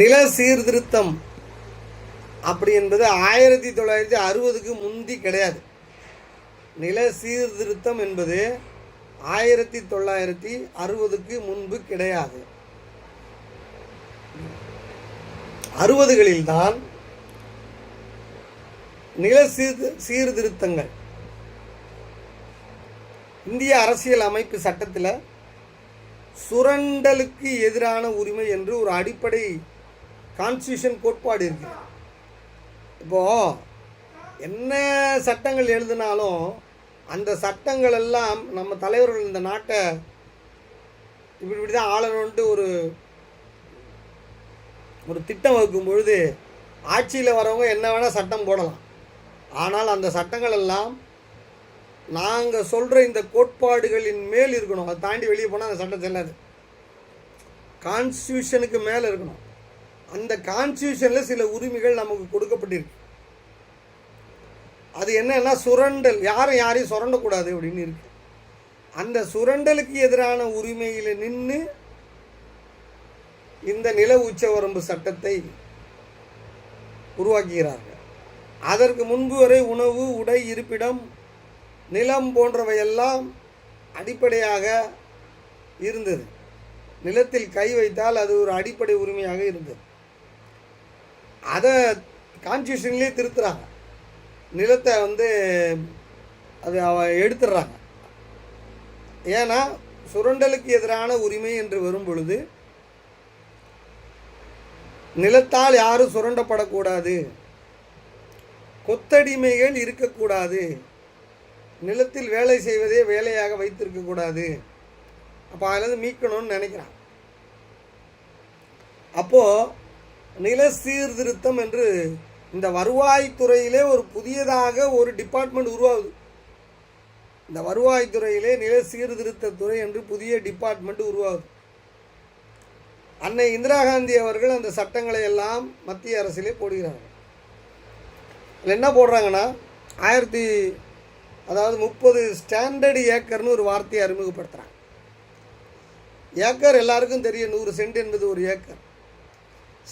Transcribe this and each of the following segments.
நில சீர்திருத்தம் அப்படி என்பது ஆயிரத்தி தொள்ளாயிரத்தி அறுபதுக்கு முந்தி கிடையாது. நில சீர்திருத்தம் என்பது ஆயிரத்தி தொள்ளாயிரத்தி அறுபதுக்கு முன்பு கிடையாது. அறுபதுகளில்தான் நில சீர்தி சீர்திருத்தங்கள். இந்திய அரசியல் அமைப்பு சட்டத்தில் சுரண்டலுக்கு எதிரான உரிமை என்று ஒரு அடிப்படை கான்ஸ்டியூஷன் கோட்பாடு இருக்குது இப்போது என்ன சட்டங்கள் எழுதினாலும் அந்த சட்டங்கள் எல்லாம் நம்ம தலைவர்கள் இந்த நாட்டை இப்படி இப்படி தான் ஆளணுன்ட்டு ஒரு ஒரு திட்டம் வகுக்கும் பொழுது ஆட்சியில் வரவங்க என்ன வேணால் சட்டம் போடலாம். ஆனால் அந்த சட்டங்கள் எல்லாம் நாங்கள் சொல்கிற இந்த கோட்பாடுகளின் மேல் இருக்கணும். அதை தாண்டி வெளியே போனால் அந்த சட்டம் செல்லாது. கான்ஸ்டியூஷனுக்கு மேலே இருக்கணும். அந்த கான்ஸ்டியூஷனில் சில உரிமைகள் நமக்கு கொடுக்கப்பட்டிருக்கு. அது என்னன்னா சுரண்டல். யாரும் யாரையும் சுரண்டக்கூடாது அப்படின்னு இருக்கு. அந்த சுரண்டலுக்கு எதிரான உரிமையில் நின்று இந்த நில உச்சவரம்பு சட்டத்தை உருவாக்குகிறார்கள். அதற்கு முன்பு வரை உணவு உடை இருப்பிடம் நிலம் போன்றவையெல்லாம் அடிப்படையாக இருந்தது. நிலத்தில் கை வைத்தால் அது ஒரு அடிப்படை உரிமையாக இருந்தது. அதை கான்ஸ்டியூஷன்லேயே திருத்துறாங்க. நிலத்தை வந்து அது அவ எடுத்துடுறாங்க. ஏன்னா சுரண்டலுக்கு எதிரான உரிமை என்று வரும் பொழுது நிலத்தால் யாரும் சுரண்டப்படக்கூடாது. கொத்தடிமைகள் இருக்கக்கூடாது? நிலத்தில் வேலை செய்வதே வேலையாக வைத்திருக்கக்கூடாது. அப்போ அதிலேருந்து மீட்கணும்னு நினைக்கிறான் அப்போது நில சீர்திருத்தம் என்று இந்த வருவாய்த்துறையிலே ஒரு புதியதாக ஒரு டிபார்ட்மெண்ட் உருவாகுது. இந்த வருவாய்த்துறையிலே நில சீர்திருத்த துறை என்று புதிய டிபார்ட்மெண்ட் உருவாகுது. அன்னை இந்திரா காந்தி அவர்கள் அந்த சட்டங்களை எல்லாம் மத்திய அரசிலே போடுகிறார்கள். அதில் என்ன போடுறாங்கன்னா ஆயிரத்தி அதாவது முப்பது ஸ்டாண்டர்டு ஏக்கர்னு ஒரு வார்த்தையை அறிமுகப்படுத்துகிறாங்க ஏக்கர் எல்லாருக்கும் தெரியும் நூறு சென்ட் என்பது ஒரு ஏக்கர்.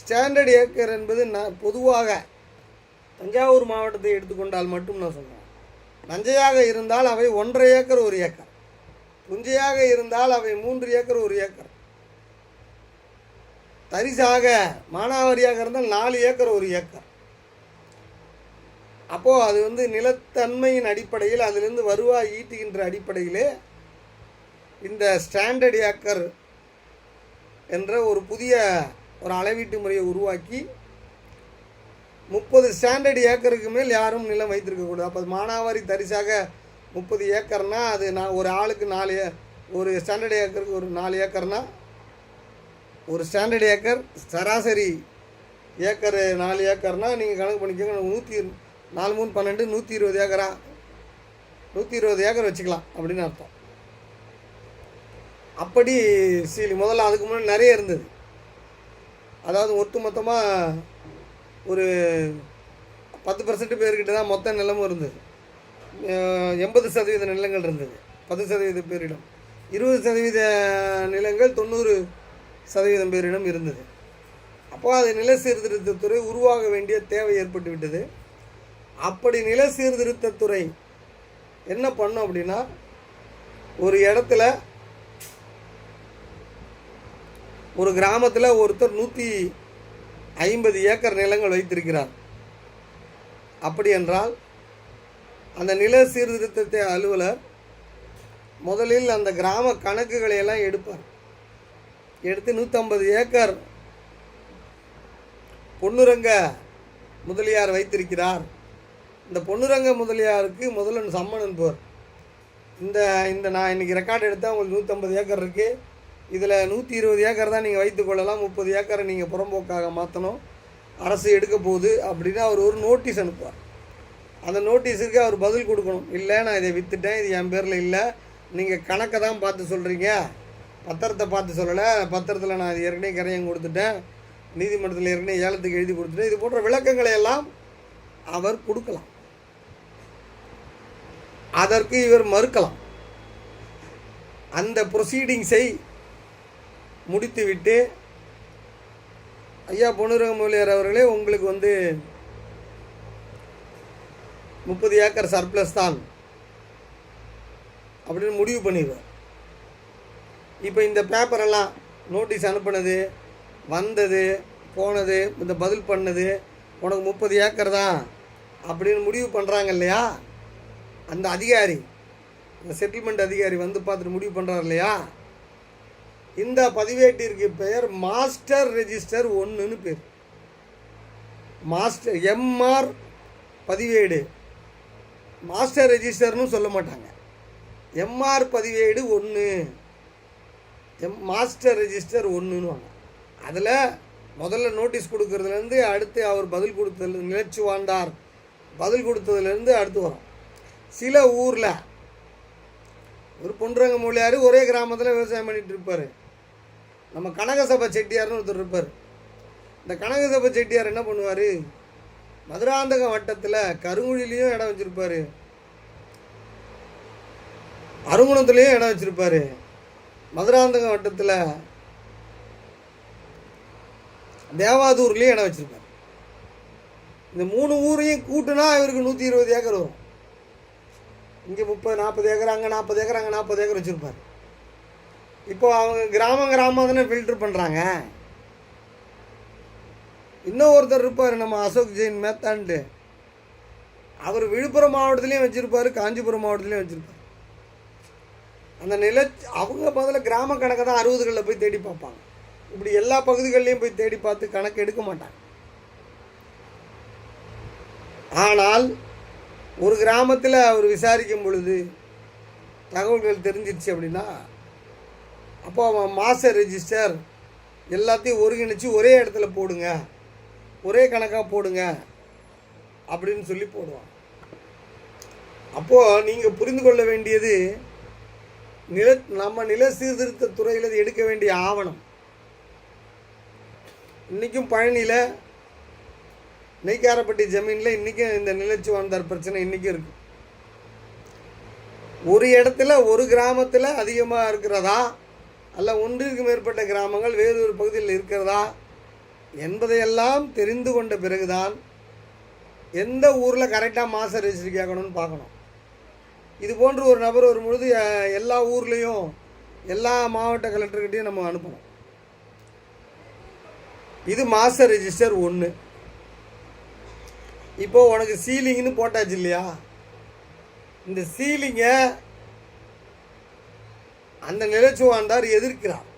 ஸ்டாண்டர்ட் ஏக்கர் என்பது நான் பொதுவாக தஞ்சாவூர் மாவட்டத்தை எடுத்துக்கொண்டால் மட்டும் நான் சொல்கிறேன் நஞ்சையாக இருந்தால் அவை ஒன்றரை ஏக்கர் ஒரு ஏக்கர். புஞ்சையாக இருந்தால் அவை மூன்று ஏக்கர் ஒரு ஏக்கர். தரிசாக மானாவாரியாக இருந்தால் நாலு ஏக்கர் ஒரு ஏக்கர். அப்போது அது வந்து நிலத்தன்மையின் அடிப்படையில் அதிலிருந்து வருவாய் ஈட்டுகின்ற அடிப்படையிலே இந்த ஸ்டாண்டர்ட் ஏக்கர் என்ற ஒரு புதிய ஒரு அளவீட்டு முறையை உருவாக்கி முப்பது ஸ்டாண்டர்ட் ஏக்கருக்கு மேல் யாரும் நிலம் வைத்திருக்கக்கூடாது அப்போ மானாவாரி தரிசாக முப்பது ஏக்கர்னா அது நான் ஒரு ஆளுக்கு நாலு ஏ- ஒரு ஸ்டாண்டர்ட் ஏக்கருக்கு ஒரு நாலு ஏக்கர்னால் ஒரு ஸ்டாண்டர்ட் ஏக்கர் சராசரி ஏக்கர் நாலு ஏக்கர்னால் நீங்கள் கணக்கு பண்ணிக்கோங்க நூற்றி நாலு மூணு பன்னெண்டு நூற்றி இருபது ஏக்கரா? நூற்றி இருபது ஏக்கர் வச்சுக்கலாம் அப்படின்னு அர்த்தம். அப்படி சீலி முதல்ல அதுக்கு முன்னாடி நிறைய இருந்தது. அதாவது ஒட்டுமொத்தமாக ஒரு பத்து பர்சன்ட் பேர்கிட்ட தான் மொத்த நிலமும் இருந்தது. எண்பது சதவீத நிலங்கள் இருந்தது. பத்து சதவீத பேரிடம். இருபது சதவீத நிலங்கள் தொண்ணூறு சதவீதம் பேரிடம் இருந்தது. அப்போ அது நில சீர்திருத்தத்துறை உருவாக வேண்டிய தேவை ஏற்பட்டு விட்டது. அப்படி நில சீர்திருத்தத்துறை என்ன பண்ணும் அப்படின்னா ஒரு இடத்துல ஒரு கிராமத்தில் ஒருத்தர் நூற்றி ஐம்பது ஏக்கர் நிலங்கள் வைத்திருக்கிறார். அப்படி என்றால் அந்த நில சீர்திருத்தத்தை அலுவலர் முதலில் அந்த கிராம கணக்குகளை எல்லாம் எடுப்பார். எடுத்து நூற்றம்பது ஏக்கர் பொன்னுரங்க முதலியார் வைத்திருக்கிறார். இந்த பொன்னுரங்க முதலியாருக்கு முதல்ல சம்மன் அனுப்புவார். இந்த இந்த நான் இன்னைக்கு ரெக்கார்டு எடுத்தால் உங்களுக்கு நூற்றம்பது ஏக்கர் இருக்குது இதில் நூற்றி இருபது ஏக்கர் தான் நீங்கள் வைத்துக்கொள்ளலாம் முப்பது ஏக்கரை நீங்கள் புறம்போக்காக மாற்றணும் அரசு எடுக்க போகுது அப்படின்னு அவர் ஒரு நோட்டீஸ் அனுப்புவார். அந்த நோட்டீஸுக்கு அவர் பதில் கொடுக்கணும். இல்லை நான் இதை விற்றுட்டேன் இது என் பேரில் இல்லை. நீங்கள் கணக்கை தான் பார்த்து சொல்கிறீங்க. பத்திரத்தை பார்த்து சொல்லலை. பத்திரத்தில் நான் இது ஏற்கனவே கரையம் கொடுத்துட்டேன். நீதிமன்றத்தில் ஏற்கனவே ஏலத்துக்கு எழுதி கொடுத்துட்டேன். இது போன்ற விளக்கங்களை எல்லாம் அவர் கொடுக்கலாம். அதற்கு இவர் மறுக்கலாம். அந்த ப்ரொசீடிங்ஸை முடித்துவிட்டு ஐயா பொன்னுரங்க அவர்களே உங்களுக்கு வந்து முப்பது ஏக்கர் சர்ப்ளஸ் தான் அப்படின்னு முடிவு பண்ணிடுவார். இப்போ இந்த பேப்பரெல்லாம் நோட்டீஸ் அனுப்புனது வந்தது போனது இந்த பதில் பண்ணது உனக்கு முப்பது ஏக்கர் தான் அப்படின்னு முடிவு பண்ணுறாங்க இல்லையா? அந்த அதிகாரி இந்த செட்டில்மெண்ட் அதிகாரி வந்து பார்த்துட்டு முடிவு பண்ணுறாரு இல்லையா? இந்த பதிவேட்டிற்கு பெயர் மாஸ்டர் ரெஜிஸ்டர் ஒன்றுன்னு பேர். மாஸ்டர் எம்ஆர் பதிவேடு. மாஸ்டர் ரெஜிஸ்டர்னு சொல்ல மாட்டாங்க. எம்ஆர் பதிவேடு ஒன்று எம் மாஸ்டர் ரெஜிஸ்டர் ஒன்றுன்னு அதில் முதல்ல நோட்டீஸ் கொடுக்கறதுலேருந்து அடுத்து அவர் பதில் கொடுத்தது நிலச்சி வாண்டார் பதில் கொடுத்ததுலேருந்து அடுத்து வரும். சில ஊரில் ஒரு பொன்ரங்க மொழியார் ஒரே கிராமத்தில் விவசாயம் பண்ணிகிட்டு இருப்பார். நம்ம கனகசபை செட்டியார்னு ஒருத்தர் இருப்பார். இந்த கனகசபை செட்டியார் என்ன பண்ணுவார்? மதுராந்தகம் வட்டத்தில் கருங்குழிலையும் இடம் வச்சுருப்பார். அருங்குணத்துலேயும் இடம் வச்சுருப்பாரு. மதுராந்தகம் வட்டத்தில் தேவாதூர்லேயும் இடம் வச்சுருப்பார். இந்த மூணு ஊரையும் கூட்டுனா இவருக்கு நூற்றி இருபது ஏக்கர் வரும். இங்கே முப்பது நாற்பது ஏக்கர் அங்கே நாற்பது ஏக்கர் அங்கே நாற்பது ஏக்கர் வச்சுருப்பார். இப்போ அவங்க கிராமம் கிராமம் தானே ஃபில்டர் பண்ணுறாங்க இன்னும் ஒருத்தர் இருப்பார் நம்ம அசோக் ஜெயின் மேத்தாண்டு. அவர் விழுப்புரம் மாவட்டத்துலேயும் வச்சுருப்பார் காஞ்சிபுரம் மாவட்டத்துலேயும் வச்சுருப்பார். அந்த நில அவங்க முதல்ல கிராம கணக்கை தான் அறுபதுகளில் போய் தேடி பார்ப்பாங்க. இப்படி எல்லா பகுதிகள்லையும் போய் தேடி பார்த்து கணக்கு எடுக்க மாட்டாங்க. ஆனால் ஒரு கிராமத்தில் அவர் விசாரிக்கும் பொழுது தகவல்கள் தெரிஞ்சிருச்சு அப்படின்னா அப்போ மாஸ்டர் ரெஜிஸ்டர் எல்லாத்தையும் ஒருங்கிணைச்சு ஒரே இடத்துல போடுங்க. ஒரே கணக்காக போடுங்க. அப்படின்னு சொல்லி போடுவான். அப்போது நீங்கள் புரிந்து கொள்ள வேண்டியது நில நம்ம நில சீர்திருத்த துறையில் எடுக்க வேண்டிய ஆவணம். இன்றைக்கும் பழனியில் நெய்க்காரப்பட்டி ஜமீனில் இன்றைக்கும் இந்த நிலச்சி வாழ்ந்தார் பிரச்சனை இன்றைக்கும் இருக்குது ஒரு இடத்துல ஒரு கிராமத்தில் அதிகமாக இருக்கிறதா? அல்ல ஒன்றிற்கு மேற்பட்ட கிராமங்கள் வேறொரு பகுதியில் இருக்கிறதா என்பதையெல்லாம் தெரிந்து கொண்ட பிறகுதான் எந்த ஊரில் கரெக்டாக மாஸ்டர் ரெஜிஸ்ட்ரி கேட்கணும்னு பார்க்கணும். இது போன்று ஒரு நபர் வரும் பொழுது எல்லா ஊர்லேயும் எல்லா மாவட்ட கலெக்டர்கிட்டையும் நம்ம அனுப்பணும். இது மாஸ்டர் ரெஜிஸ்டர் ஒன்று இப்போது உனக்கு சீலிங்னு போட்டாச்சு இல்லையா? இந்த சீலிங்கை அந்த நிலச்சுவாண்டார் எதிர்க்கிறார்.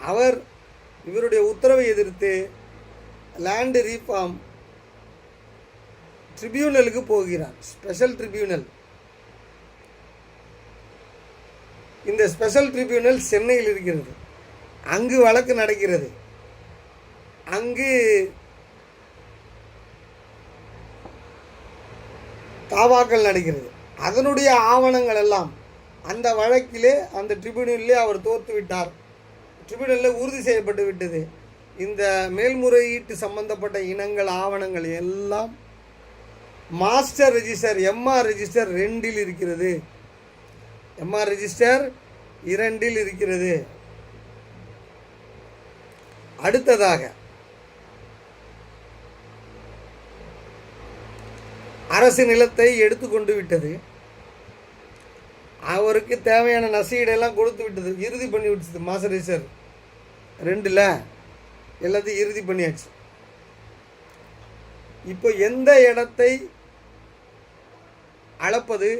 அவர் இவருடைய உத்தரவை எதிர்த்து லேண்டு ரீஃபார்ம் ட்ரிபியூனலுக்கு போகிறார். ஸ்பெஷல் ட்ரிபியூனல் இந்த ஸ்பெஷல் ட்ரிபியூனல் சென்னையில் இருக்கிறது. அங்கு வழக்கு நடக்கிறது. அங்கு தாவாக்கள் நடக்கிறது. அதனுடைய ஆவணங்கள் எல்லாம் அந்த வழக்கிலே அந்த ட்ரிபியூனலிலே அவர் தோற்று விட்டார். ட்ரிபியூனலில் உறுதி செய்யப்பட்டு விட்டது. இந்த மேல்முறையீட்டு சம்பந்தப்பட்ட இனங்கள் ஆவணங்கள் எல்லாம் மாஸ்டர் ரெஜிஸ்டர் எம்ஆர் ரெஜிஸ்டர் ரெண்டில் இருக்கிறது. எம்ஆர் ரெஜிஸ்டர் இரண்டில் இருக்கிறது. அடுத்ததாக அரசு நிலத்தை எடுத்துக்கொண்டு விட்டது. அவருக்கு தேவையான நசீடெல்லாம் கொடுத்து விட்டது. இறுதி பண்ணி விட்டுது மாஸ்டர் ரெண்டில் எல்லாத்தையும் இறுதி பண்ணியாச்சு. இப்போ எந்த இடத்தை அளப்பது?